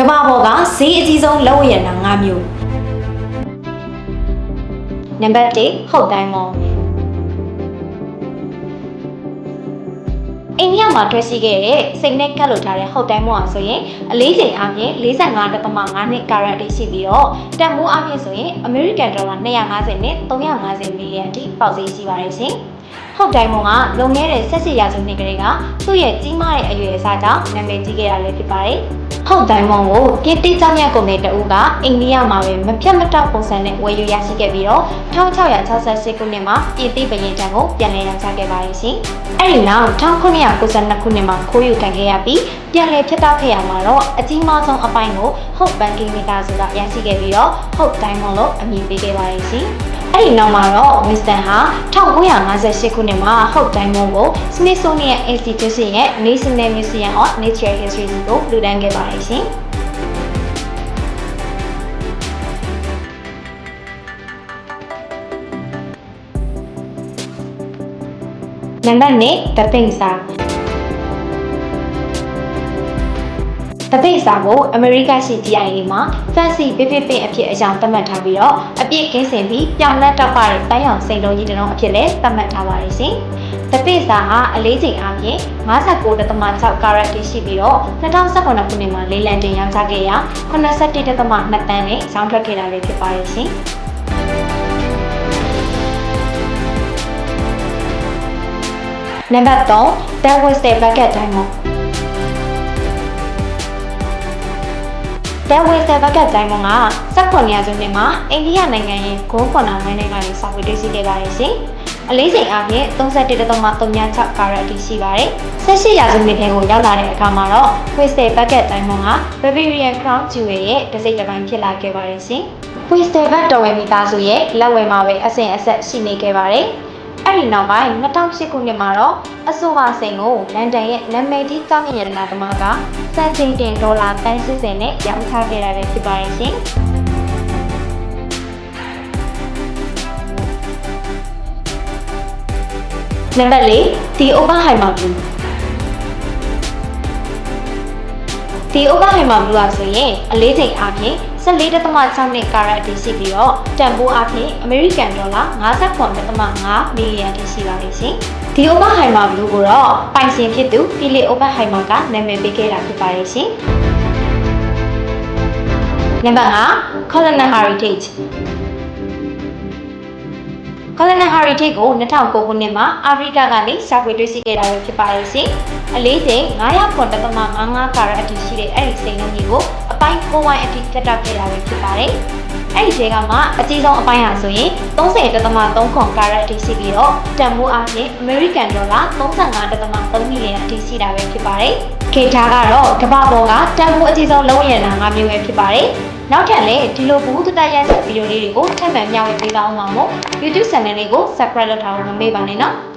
ကမ္ဘာပေါ်ကဈေးအကြီးဆုံးလက်ဝတ်ရတနာ၅မျိုးနံပါတ်1ဟုတ်တိုင်းမောင်အိန္ဒိယမှာတွေ့ရှိခဲ့တဲ့စိတ်နဲ့ကတ်လို့ထားတဲ့ဟုတ်တိုင်းမောင်ဆိုရင်အလေးချိန်အပြင်45.5နှစ်ကာရက်တိရှိပြီးတော့တန်ဖိုးအပြင်ဆိုရင်အမေရိကန်ဒေါ်လာ250နဲ့350မီလီယံအထိပေါက်ဈေးရှိပါတယ်ရှင် ဟုတ်တိုင်းမောင်ကလွန်ခဲ့တဲ့18ရာစုနှစ်ကလေးကသူ့ရဲ့ကြီးမားတဲ့အရွယ်အစားကြောင့်နာမည်ကြီးခဲ့တာလည်းဖြစ်ပါတယ်။ဟုတ်တိုင်းမုံကိုပြည်တိကြောင့်ရကုန်တဲ့တဦးကအိန္ဒိယမှာပဲမပြတ်မတောက်ပုံစံနဲ့ဝယ်ယူရရှိခဲ့ပြီးတော့1668ခုနှစ်မှာပြည်တိဘရင်တံကိုပြန်လည်ရောင်းချခဲ့ပါရရှင်။အဲဒီနောက်1992ခုနှစ်မှာခိုးယူခံခဲ့ရပြီးပြန်လည်ဖြစ်တောက်ခဲ့ရမှာတော့အကြီးမားဆုံးအပိုင်းကိုဟုတ်ဘန်ကင်းမီတာဆိုတာရရှိခဲ့ပြီးတော့ဟုတ်တိုင်းမုံလို့အမည်ပေးခဲ့ပါရရှင်။ အဲ့ဒီနောက်မှာတော့ Winston ဟာ1958ခုနှစ်မှာဟုတ်တိုင်းမုံကို Smithsonian Institution ရဲ့ National Museum of Natural History ကိုလူဒန်းခဲ့ပါတယ်ရှင်။နံပါတ်1တပိတ်စာ တပိတ်စာကိုအမေရိကရှိ GIA မှာ fancy ပြပြပင်အဖြစ်အကြောင်းသတ်မှတ်ထားပြီးတော့အပြည့်ကင်းစင်ပြီးပြောင်းလဲတောက်ပတဲ့တိုင်းအောင်စိန်လုံးကြီးတစ်လုံးအဖြစ်လည်းသတ်မှတ်ထားပါတယ်ရှင်။တပိတ်စာဟာအလေးချိန်အပြင်59.6 carat တိရှိပြီးတော့2019ခုနှစ်မှာလေးလံတင်ရောင်းချခဲ့ရာ81.2တန်းနဲ့ရောင်းထွက်ခဲ့တာလည်းဖြစ်ပါတယ်ရှင်။နံပါတ်3 That was the bucket diamond တဲဝဲဆယ်ဘက်ကတိုင်းမက16ရာစုနှစ်မှာအိန္ဒိယနိုင်ငံရဲ့ဂိုးခွန်နာမိုင်းတွေကနေစာဝေတွေ့ရှိခဲ့ပါတယ်ရှင်။အလေးချိန်အပြင်31.36ကာရက်အထိရှိပါတယ်။18ရာစုနှစ်ထဲကိုရောက်လာတဲ့အခါမှာတော့ Crystal Bucket တိုင်းမက Bavarian Crown Jewel ရဲ့တစ်စိတ်တစ်ပိုင်းဖြစ်လာခဲ့ပါတယ်ရှင်။ Crystal Bucket တော်ဝယ်မိသားစုရဲ့လက်ဝယ်မှာပဲအစဉ်အဆက်ရှိနေခဲ့ပါတယ်။ အဲ့ဒီနောက်ပိုင်း2008ခုနှစ်မှာတော့အဆိုပါစိန်ကိုလန်ဒန်ရဲ့နာမည်ကြီးကြောင်းရည်ရတနာသမားကစံချိန်တင်ဒေါ်လာ30နဲ့ရောင်းချခဲ့တာပဲဖြစ်ပါတယ်ရှင်။နံပါတ်၄ဒီအိုဘာဟိုင်မာဘလူးဒီအိုဘာဟိုင်မာဘလူးကဆိုရင်အလေးချိန်အပြင် 14.6နှစ်ကာရက်အထိရှိပြီးတော့တန်ဖိုးအပြင်အမေရိကန်ဒေါ်လာ59.5မီလီယံထိရှိပါတယ်ရှင်။ဒီအိုဘာဟိုင်မာဘလူးကိုတော့ပိုင်ရှင်ဖြစ်သူဖီလစ်အိုဘာဟိုင်မာကနာမည်ပေးခဲ့တာဖြစ်ပါတယ်ရှင်။နံပါတ်5 Colonial Heritage Colonial Heritage ကို2009ခုနှစ်မှာအာဖရိကကနေရှာဖွေတွေ့ရှိခဲ့တာပဲဖြစ်ပါတယ်ရှင်။အလေးချိန်900.55ကာရက်အထိရှိတဲ့အဲ့ဒီစိန်လုံးကြီးကိုအပိုင်း9ဝိုင်းအထိဖြတ်တောက်ခဲ့တာပဲဖြစ်ပါတယ်။အဲ့ဒီချိန်ကမှအကြီးဆုံးအပိုင်းဟာဆိုရင်30.3ခွန်ကာရက်အထိရှိပြီးတော့တန်ဖိုးအပြင်အမေရိကန်ဒေါ်လာ35.3မီလီယံအထိရှိတာပဲဖြစ်ပါတယ်။ ခေတ်ထားကတော့ကမ္ဘာပေါ်ကတန်ဖိုးအကြီးဆုံးလုံးဝရနာ၅မျိုးပဲဖြစ်ပါတယ်။နောက်ထပ်လည်းဒီလိုဘူးတတရဆက်ဗီဒီယိုလေးတွေကိုထပ်မံမျှဝေပေးသွားအောင်ပါမို့ YouTube channel လေးကို subscribe လုပ်ထားဖို့မမေ့ပါနဲ့နော်။